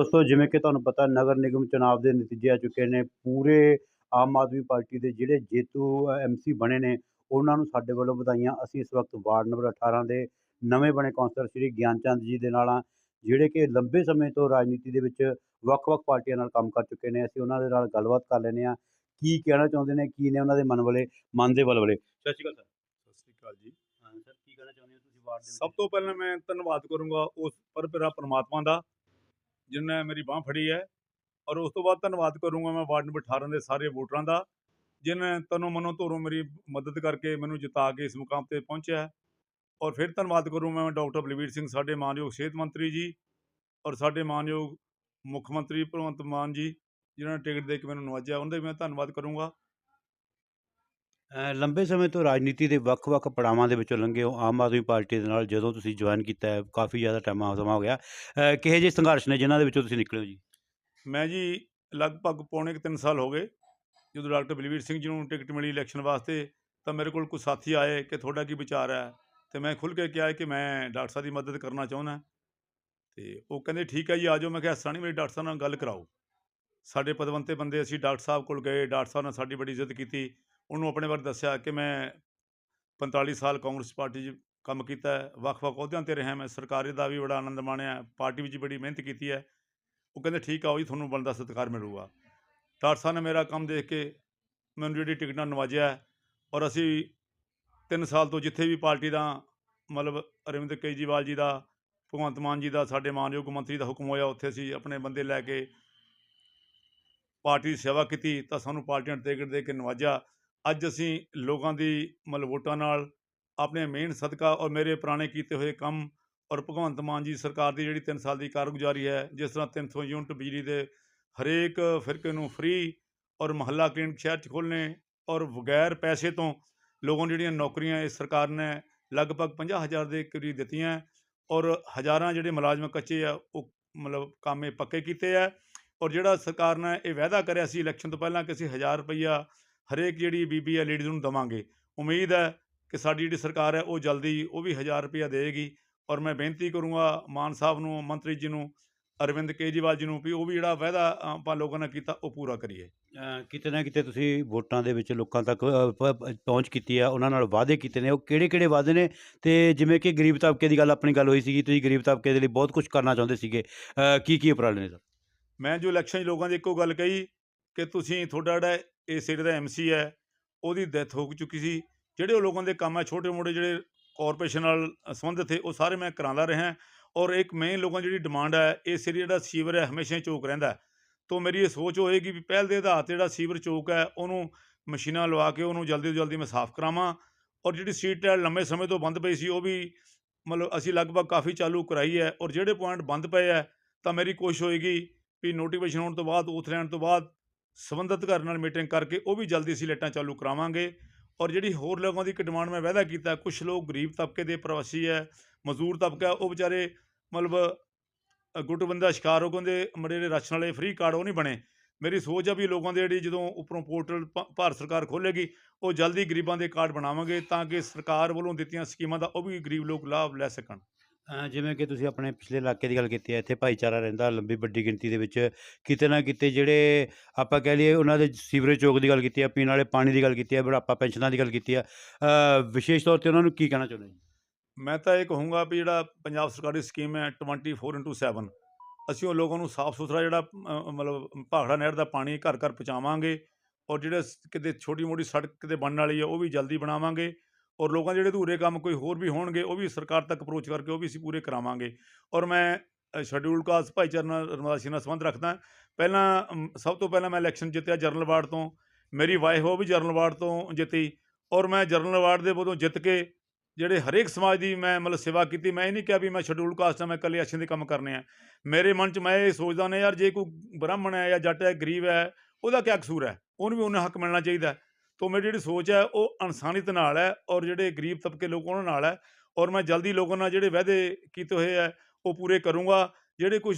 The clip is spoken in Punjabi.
ਦੋਸਤੋ ਜਿਵੇਂ ਕਿ ਤੁਹਾਨੂੰ ਪਤਾ ਨਗਰ ਨਿਗਮ ਚੁਣਾਵ ਦੇ ਨਤੀਜੇ ਆ ਚੁੱਕੇ ਨੇ। ਪੂਰੇ ਆਮ ਆਦਮੀ ਪਾਰਟੀ ਦੇ ਜਿਹੜੇ ਜੇਤੂ ਐਮਸੀ ਬਣੇ ਨੇ ਉਹਨਾਂ ਨੂੰ ਸਾਡੇ ਵੱਲੋਂ ਵਧਾਈਆਂ। ਅਸੀਂ ਇਸ ਵਕਤ ਵਾਰਡ ਨੰਬਰ 18 ਦੇ ਨਵੇਂ ਬਣੇ ਕੌਂਸਲਰ ਸ਼੍ਰੀ ਗਿਆਨਚੰਦ ਜੀ ਦੇ ਨਾਲ ਜਿਹੜੇ ਕਿ ਲੰਬੇ ਸਮੇਂ ਤੋਂ ਰਾਜਨੀਤੀ ਦੇ ਵਿੱਚ ਵੱਖ-ਵੱਖ ਪਾਰਟੀਆਂ ਨਾਲ ਕੰਮ ਕਰ ਚੁੱਕੇ ਨੇ। ਅਸੀਂ ਉਹਨਾਂ ਦੇ ਨਾਲ ਗੱਲਬਾਤ ਕਰ ਲੈਂਦੇ ਹਾਂ। ਕੀ ਕਹਿਣਾ ਚਾਹੁੰਦੇ ਨੇ? ਕੀ ਨੇ ਉਹਨਾਂ ਦੇ ਮਨ ਵਾਲੇ ਮਨ ਦੇ ਬਲਬਲੇ ਸਤਿ ਸ਼੍ਰੀ ਅਕਾਲ ਸਤਿ ਸ਼੍ਰੀ ਅਕਾਲ ਜੀ। ਸਰ ਸਰ ਕੀ ਕਹਿਣਾ ਚਾਹੁੰਦੇ ਹੋ ਤੁਸੀਂ ਵਾਰਡ ਦੇ ਸਭ ਤੋਂ ਪਹਿਲਾਂ ਮੈਂ ਧੰਨਵਾਦ ਕਰੂੰਗਾ ਉਸ ਪਰਪਰਾ ਪਰਮਾਤਮਾ ਦਾ ਜਿਨਨੇ ਮੇਰੀ ਬਾਹ ਫੜੀ ਹੈ ਔਰ ਉਸ ਤੋਂ ਬਾਅਦ ਧੰਨਵਾਦ ਕਰੂੰਗਾ ਮੈਂ ਵਾਰਡ ਨੰਬਰ 18 ਦੇ ਸਾਰੇ ਵੋਟਰਾਂ ਦਾ, ਜਿਨ੍ਹਾਂ ਤਨੋਂ ਮਨੋਂ ਧੁਰੋਂ ਮੇਰੀ ਮਦਦ ਕਰਕੇ ਮੈਨੂੰ ਜਿਤਾ ਕੇ ਇਸ ਮੁਕਾਮ ਤੇ ਪਹੁੰਚਿਆ ਔਰ ਫਿਰ ਧੰਨਵਾਦ ਕਰੂੰਗਾ ਮੈਂ ਡਾਕਟਰ ਬਲਵੀਰ ਸਿੰਘ, ਸਾਡੇ ਮਾਨਯੋਗ ਸਿਹਤ ਮੰਤਰੀ ਜੀ ਔਰ ਸਾਡੇ ਮਾਨਯੋਗ ਮੁੱਖ ਮੰਤਰੀ ਭਗਵੰਤ ਮਾਨ ਜੀ, ਜਿਨ੍ਹਾਂ ਨੇ ਟਿਕਟ ਦੇ ਕੇ ਮੈਨੂੰ ਨਵਾਜਿਆ ਉਹਨਾਂ ਦਾ ਵੀ ਮੈਂ ਧੰਨਵਾਦ ਕਰੂੰਗਾ। ਲੰਬੇ ਸਮੇਂ ਤੋਂ ਰਾਜਨੀਤੀ ਦੇ ਵੱਖ-ਵੱਖ ਪੜਾਵਾਂ ਦੇ ਵਿੱਚੋਂ ਲੰਘੇ ਹੋ ਆਮ ਆਦਮੀ ਪਾਰਟੀ ਦੇ ਨਾਲ ਜਦੋਂ ਤੁਸੀਂ ਜੁਆਇਨ ਕੀਤਾ ਹੈ ਕਾਫੀ ਜ਼ਿਆਦਾ ਟਾਈਮ ਸਮਾਂ ਹੋ ਗਿਆ। ਅ, ਕਿਹੋ ਜਿਹੇ ਸੰਘਰਸ਼ ਨੇ ਜਿਨ੍ਹਾਂ ਦੇ ਵਿੱਚੋਂ ਤੁਸੀਂ ਨਿਕਲੇ ਹੋ ਜੀ? ਮੈਂ ਜੀ ਲਗਭਗ ਪੌਣੇ ਕੁ ਤਿੰਨ ਸਾਲ ਹੋ ਗਏ ਜਦੋਂ ਡਾਕਟਰ ਬਲਵੀਰ ਸਿੰਘ ਜੀ ਨੂੰ ਟਿਕਟ ਮਿਲੀ ਇਲੈਕਸ਼ਨ ਵਾਸਤੇ ਤਾਂ ਮੇਰੇ ਕੋਲ ਕੁਝ ਸਾਥੀ ਆਏ ਕਿ ਤੁਹਾਡਾ ਕੀ ਵਿਚਾਰ ਹੈ? ਤੇ ਮੈਂ ਖੁੱਲ੍ਹ ਕੇ ਕਿਹਾ ਕਿ ਮੈਂ ਡਾਕਟਰ ਸਾਹਿਬ ਦੀ ਮਦਦ ਕਰਨਾ ਚਾਹੁੰਦਾ ਤੇ ਉਹ ਕਹਿੰਦੇ ਠੀਕ ਹੈ ਜੀ ਆ ਜਾਓ। ਮੈਂ ਕਿਹਾ ਇਸ ਤਰ੍ਹਾਂ ਨਹੀਂ ਮੇਰੇ ਡਾਕਟਰ ਸਾਹਿਬ ਨਾਲ ਗੱਲ ਕਰਾਓ। ਸਾਡੇ ਪਦਵੰਤੇ ਬੰਦੇ ਅਸੀਂ ਡਾਕਟਰ ਸਾਹਿਬ ਕੋਲ ਗਏ ਡਾਕਟਰ ਸਾਹਿਬ ਨੇ ਸਾਡੀ ਬੜੀ ਇੱਜ਼ਤ ਕੀਤੀ। ਉਹਨੂੰ ਆਪਣੇ ਬਾਰੇ ਦੱਸਿਆ ਕਿ ਮੈਂ 45 ਸਾਲ ਕਾਂਗਰਸ ਪਾਰਟੀ 'ਚ ਕੰਮ ਕੀਤਾ ਹੈ, ਵੱਖ-ਵੱਖ ਅਹੁਦਿਆਂ ਤੇ ਰਿਹਾ ਮੈਂ, ਸਰਕਾਰੀ ਦਾ ਵੀ ਬੜਾ ਆਨੰਦ ਮਾਣਿਆ, ਪਾਰਟੀ ਵਿੱਚ ਬੜੀ ਮਿਹਨਤ ਕੀਤੀ ਹੈ। ਉਹ ਕਹਿੰਦੇ, ਠੀਕ ਆਓ ਜੀ ਤੁਹਾਨੂੰ ਬਣਦਾ ਸਤਿਕਾਰ ਮਿਲੂਗਾ। ਡਾਕਟਰ ਸਾਹਿਬ ਨੇ ਮੇਰਾ ਕੰਮ ਦੇਖ ਕੇ ਮੈਨੂੰ ਜਿਹੜੀ ਟਿਕਟਾਂ ਨਵਾਜਿਆ ਔਰ ਅਸੀਂ 3 ਸਾਲ ਤੋਂ ਜਿੱਥੇ ਵੀ ਪਾਰਟੀ ਦਾ ਮਤਲਬ ਅਰਵਿੰਦ ਕੇਜਰੀਵਾਲ ਜੀ ਦਾ, ਭਗਵੰਤ ਮਾਨ ਜੀ ਦਾ, ਸਾਡੇ ਮਾਨਯੋਗ ਮੰਤਰੀ ਦਾ ਹੁਕਮ ਹੋਇਆ, ਉੱਥੇ ਅਸੀਂ ਆਪਣੇ ਬੰਦੇ ਲੈ ਕੇ ਪਾਰਟੀ ਦੀ ਸੇਵਾ ਕੀਤੀ ਤਾਂ ਸਾਨੂੰ ਪਾਰਟੀਆਂ ਨੇ ਟਿਕਟ ਦੇ ਕੇ ਨਵਾਜਿਆ। ਅੱਜ ਅਸੀਂ ਲੋਕਾਂ ਦੀ ਮਤਲਬ ਵੋਟਾਂ ਨਾਲ ਆਪਣੇ ਮਿਹਨਤ ਸਦਕਾ ਔਰ ਮੇਰੇ ਪੁਰਾਣੇ ਕੀਤੇ ਹੋਏ ਕੰਮ ਔਰ ਭਗਵੰਤ ਮਾਨ ਜੀ ਸਰਕਾਰ ਦੀ ਜਿਹੜੀ 3 ਸਾਲ ਦੀ ਕਾਰਗੁਜ਼ਾਰੀ ਹੈ, ਜਿਸ ਤਰ੍ਹਾਂ 300 ਯੂਨਿਟ ਬਿਜਲੀ ਦੇ ਹਰੇਕ ਫਿਰਕੇ ਨੂੰ ਫ੍ਰੀ ਔਰ ਮਹੱਲਾ ਕਲੀਨਿਕ ਸ਼ਹਿਰ 'ਚ ਖੋਲ੍ਹਣੇ ਔਰ ਬਗੈਰ ਪੈਸੇ ਤੋਂ ਲੋਕਾਂ ਨੂੰ ਜਿਹੜੀਆਂ ਨੌਕਰੀਆਂ ਇਸ ਸਰਕਾਰ ਨੇ ਲਗਭਗ 50000 ਦੇ ਕਰੀਬ ਦਿੱਤੀਆਂ ਔਰ ਹਜ਼ਾਰਾਂ ਜਿਹੜੇ ਮੁਲਾਜ਼ਮ ਕੱਚੇ ਆ, ਉਹ ਮਤਲਬ ਕਾਮੇ ਪੱਕੇ ਕੀਤੇ ਆ ਔਰ ਜਿਹੜਾ ਸਰਕਾਰ ਨੇ ਇਹ ਵਾਅਦਾ ਕਰਿਆ ਸੀ ਇਲੈਕਸ਼ਨ ਤੋਂ ਪਹਿਲਾਂ ਕਿ ਅਸੀਂ 1000 ਰੁਪਈਆ ਹਰੇਕ ਜਿਹੜੀ ਬੀਬੀ ਆ ਲੇਡੀਜ਼ ਨੂੰ ਦੇਵਾਂਗੇ। ਉਮੀਦ ਹੈ ਕਿ ਸਾਡੀ ਜਿਹੜੀ ਸਰਕਾਰ ਹੈ ਉਹ ਜਲਦੀ ਉਹ ਵੀ 1000 ਰੁਪਈਆ ਦੇਗੀ ਔਰ ਮੈਂ ਬੇਨਤੀ ਕਰੂੰਗਾ ਮਾਨ ਸਾਹਿਬ ਨੂੰ ਮੰਤਰੀ ਜੀ ਨੂੰ ਅਰਵਿੰਦ ਕੇਜਰੀਵਾਲ ਜੀ ਨੂੰ ਵੀ ਉਹ ਵੀ ਜਿਹੜਾ ਵਾਅਦਾ ਆਪਾਂ ਲੋਕਾਂ ਨਾਲ ਕੀਤਾ ਉਹ ਪੂਰਾ ਕਰੀਏ। ਕਿਤੇ ਨਾ ਕਿਤੇ ਤੁਸੀਂ ਵੋਟਾਂ ਦੇ ਵਿੱਚ ਲੋਕਾਂ ਤੱਕ ਪਹੁੰਚ ਕੀਤੀ ਹੈ ਉਹਨਾਂ ਨਾਲ ਵਾਅਦੇ ਕੀਤੇ ਨੇ। ਉਹ ਕਿਹੜੇ-ਕਿਹੜੇ ਵਾਅਦੇ ਨੇ? ਤੇ ਜਿਵੇਂ ਕਿ ਗਰੀਬ ਤਬਕੇ ਦੀ ਗੱਲ ਆਪਣੀ ਗੱਲ ਹੋਈ ਸੀਗੀ ਤੁਸੀਂ ਗਰੀਬ ਤਬਕੇ ਦੇ ਲਈ ਬਹੁਤ ਕੁਝ ਕਰਨਾ ਚਾਹੁੰਦੇ ਸੀਗੇ। ਕੀ ਕੀ ਉਪਰਾਲੇ ਨੇ ਸਰ? ਮੈਂ ਜੋ ਇਲੈਕਸ਼ਨ 'ਚ ਲੋਕਾਂ ਦੀ ਇੱਕੋ ਗੱਲ ਕਹੀ ਕਿ ਤੁਸੀਂ ਤੁਹਾਡਾ ਜਿਹੜਾ ਇਹ ਏਰੀਏ ਦਾ ਐਮਸੀ ਹੈ, ਉਹਦੀ ਡੈਥ ਹੋ ਚੁੱਕੀ ਸੀ ਜਿਹੜੇ ਉਹ ਲੋਕਾਂ ਦੇ ਕੰਮ ਹੈ, ਛੋਟੇ ਮੋਟੇ ਜਿਹੜੇ ਕਾਰਪੋਰੇਸ਼ਨ ਨਾਲ ਸੰਬੰਧਿਤ ਥੇ ਉਹ ਸਾਰੇ ਮੈਂ ਕਰਾਉਂਦਾ ਰਿਹਾ ਔਰ ਇੱਕ ਮੇਨ ਲੋਕਾਂ ਦੀ ਜਿਹੜੀ ਡਿਮਾਂਡ ਹੈ, ਇਹ ਏਰੀਏ ਜਿਹੜਾ ਸੀਵਰ ਹੈ, ਹਮੇਸ਼ਾ ਹੀ ਚੌਕ ਰਹਿੰਦਾ ਹੈ। ਤੋਂ ਮੇਰੀ ਇਹ ਸੋਚ ਹੋਏਗੀ ਵੀ ਪਹਿਲ ਦੇ ਆਧਾਰ ਤੇ ਜਿਹੜਾ ਸੀਵਰ ਚੌਕ ਹੈ, ਉਹਨੂੰ ਮਸ਼ੀਨਾਂ ਲਵਾ ਕੇ ਉਹਨੂੰ ਜਲਦੀ ਤੋਂ ਜਲਦੀ ਮੈਂ ਸਾਫ਼ ਕਰਾਵਾਂ ਔਰ ਜਿਹੜੀ ਸੀਟ ਹੈ ਲੰਮੇ ਸਮੇਂ ਤੋਂ ਬੰਦ ਪਈ ਸੀ, ਉਹ ਵੀ ਮਤਲਬ ਅਸੀਂ ਲਗਭਗ ਕਾਫੀ ਚਾਲੂ ਕਰਾਈ ਹੈ ਔਰ ਜਿਹੜੇ ਪੁਆਇੰਟ ਬੰਦ ਪਏ ਹੈ, ਤਾਂ ਮੇਰੀ ਕੋਸ਼ਿਸ਼ ਹੋਏਗੀ ਵੀ ਨੋਟੀਫਿਕੇਸ਼ਨ ਹੋਣ ਤੋਂ ਬਾਅਦ, ਉਥ ਲੈਣ ਤੋਂ ਬਾਅਦ ਸੰਬੰਧਿਤ ਘਰ ਨਾਲ ਮੀਟਿੰਗ ਕਰਕੇ ਉਹ ਵੀ ਜਲਦੀ ਅਸੀਂ ਲਾਈਟਾਂ ਚਾਲੂ ਕਰਾਵਾਂਗੇ। ਔਰ ਜਿਹੜੀ ਹੋਰ ਲੋਕਾਂ ਦੀ ਇੱਕ ਡਿਮਾਂਡ ਮੈਂ ਵਾਅਦਾ ਕੀਤਾ ਕੁਝ ਲੋਕ ਗਰੀਬ ਤਬਕੇ ਦੇ ਪ੍ਰਵਾਸੀ ਹੈ, ਮਜ਼ਦੂਰ ਤਬਕਾ ਉਹ ਵਿਚਾਰੇ ਮਤਲਬ ਗੁੱਟ ਬੰਦਾ ਸ਼ਿਕਾਰ ਹੋ ਗਏ ਉਹਦੇ ਮੜੇ ਜਿਹੜੇ ਰਾਸ਼ਨ ਵਾਲੇ ਫ੍ਰੀ ਕਾਰਡ ਉਹ ਨਹੀਂ ਬਣੇ। ਮੇਰੀ ਸੋਚ ਆ ਵੀ ਲੋਕਾਂ ਦੇ ਜਿਹੜੀ ਜਦੋਂ ਉੱਪਰੋਂ ਪੋਰਟਲ ਭਾਰਤ ਸਰਕਾਰ ਖੋਲ੍ਹੇਗੀ, ਉਹ ਜਲਦੀ ਗਰੀਬਾਂ ਦੇ ਕਾਰਡ ਬਣਾਵਾਂਗੇ ਤਾਂ ਕਿ ਸਰਕਾਰ ਵੱਲੋਂ ਦਿੱਤੀਆਂ ਸਕੀਮਾਂ ਦਾ ਉਹ ਵੀ ਗਰੀਬ ਲੋਕ ਲਾਭ ਲੈ ਸਕਣ। ਅ, ਜਿਵੇਂ ਕਿ ਤੁਸੀਂ ਆਪਣੇ ਪਿਛਲੇ ਇਲਾਕੇ ਦੀ ਗੱਲ ਕੀਤੀ ਹੈ ਇੱਥੇ ਭਾਈਚਾਰਾ ਰਹਿੰਦਾ ਲੰਬੀ ਵੱਡੀ ਗਿਣਤੀ ਦੇ ਵਿੱਚ ਕਿਤੇ ਨਾ ਕਿਤੇ ਜਿਹੜੇ ਆਪਾਂ ਕਹਿ ਲਈਏ ਉਹਨਾਂ ਦੇ ਸੀਵਰੇਜ ਚੌਕ ਦੀ ਗੱਲ ਕੀਤੀ ਹੈ ਪੀਣ ਵਾਲੇ ਪਾਣੀ ਦੀ ਗੱਲ ਕੀਤੀ ਹੈ ਬੁਢਾਪਾ ਪੈਨਸ਼ਨਾਂ ਦੀ ਗੱਲ ਕੀਤੀ ਹੈ। ਅ, ਵਿਸ਼ੇਸ਼ ਤੌਰ ਤੇ ਉਹਨਾਂ ਨੂੰ ਕੀ ਕਹਿਣਾ ਚਾਹੁੰਦੇ ਜੀ ਮੈਂ ਤਾਂ ਇਹ ਕਹੂੰਗਾ ਵੀ ਜਿਹੜਾ ਪੰਜਾਬ ਸਰਕਾਰ ਦੀ ਸਕੀਮ ਹੈ 24x7 ਅਸੀਂ ਉਹ ਲੋਕਾਂ ਨੂੰ ਸਾਫ਼ ਸੁਥਰਾ ਜਿਹੜਾ ਅ, ਮਤਲਬ ਭਾਖੜਾ ਨਹਿਰ ਦਾ ਪਾਣੀ ਘਰ ਘਰ ਪਹੁੰਚਾਵਾਂਗੇ ਔਰ ਜਿਹੜੇ ਸ- ਕਿਤੇ ਛੋਟੀ ਮੋਟੀ ਸੜਕ ਕਿਤੇ ਬਣਨ ਵਾਲੀ ਹੈ ਉਹ ਵੀ ਜਲਦੀ ਬਣਾਵਾਂਗੇ। ਔਰ ਲੋਕਾਂ ਦੇ ਜਿਹੜੇ ਅਧੂਰੇ ਕੰਮ ਕੋਈ ਹੋਰ ਵੀ ਹੋਣਗੇ, ਉਹ ਵੀ ਸਰਕਾਰ ਤੱਕ ਅਪਰੋਚ ਕਰਕੇ ਉਹ ਵੀ ਅਸੀਂ ਪੂਰੇ ਕਰਾਵਾਂਗੇ। ਔਰ ਮੈਂ ਸ਼ਡਿਊਲ ਕਾਸਟ ਭਾਈਚਾਰੇ ਨਾਲ ਰਮਦਾਸੀ ਨਾਲ ਸੰਬੰਧ ਰੱਖਦਾ। ਪਹਿਲਾਂ ਸਭ ਤੋਂ ਪਹਿਲਾਂ ਮੈਂ ਇਲੈਕਸ਼ਨ ਜਿੱਤਿਆ ਜਰਨਲ ਵਾਰਡ ਤੋਂ। ਮੇਰੀ ਵਾਈਫ ਉਹ ਵੀ ਜਰਨਲ ਵਾਰਡ ਤੋਂ ਜਿੱਤੀ। ਔਰ ਮੈਂ ਜਰਨਲ ਵਾਰਡ ਦੇ ਵੱਲੋਂ ਜਿੱਤ ਕੇ ਜਿਹੜੇ ਹਰੇਕ ਸਮਾਜ ਦੀ ਮੈਂ ਮਤਲਬ ਸੇਵਾ ਕੀਤੀ, ਮੈਂ ਇਹ ਨਹੀਂ ਕਿਹਾ ਵੀ ਮੈਂ ਸ਼ਡਿਊਲ ਕਾਸਟ ਆ ਮੈਂ ਇਕੱਲੇ ਅੱਛੇ ਦੇ ਕੰਮ ਕਰਨੇ ਆ। ਮੇਰੇ ਮਨ 'ਚ ਮੈਂ ਇਹ ਸੋਚਦਾ ਨੇ ਯਾਰ, ਜੇ ਕੋਈ ਬ੍ਰਾਹਮਣ ਹੈ ਜਾਂ ਜੱਟ ਹੈ, ਗਰੀਬ ਹੈ, ਉਹਦਾ ਕੀ ਕਸੂਰ ਹੈ? ਉਹਨੂੰ ਵੀ ਉਹਨਾਂ ਹੱਕ ਮਿਲਣਾ ਚਾਹੀਦਾ। ਤੋਂ ਮੇਰੀ ਜਿਹੜੀ ਸੋਚ ਹੈ ਉਹ ਇਨਸਾਨੀਅਤ ਨਾਲ ਹੈ ਔਰ ਜਿਹੜੇ ਗਰੀਬ ਤਬਕੇ ਲੋਕ ਉਹਨਾਂ ਨਾਲ ਹੈ ਔਰ ਮੈਂ ਜਲਦੀ ਲੋਕਾਂ ਨਾਲ ਜਿਹੜੇ ਵਾਅਦੇ ਕੀਤੇ ਹੋਏ ਹੈ ਉਹ ਪੂਰੇ ਕਰੂੰਗਾ, ਜਿਹੜੇ ਕੁਝ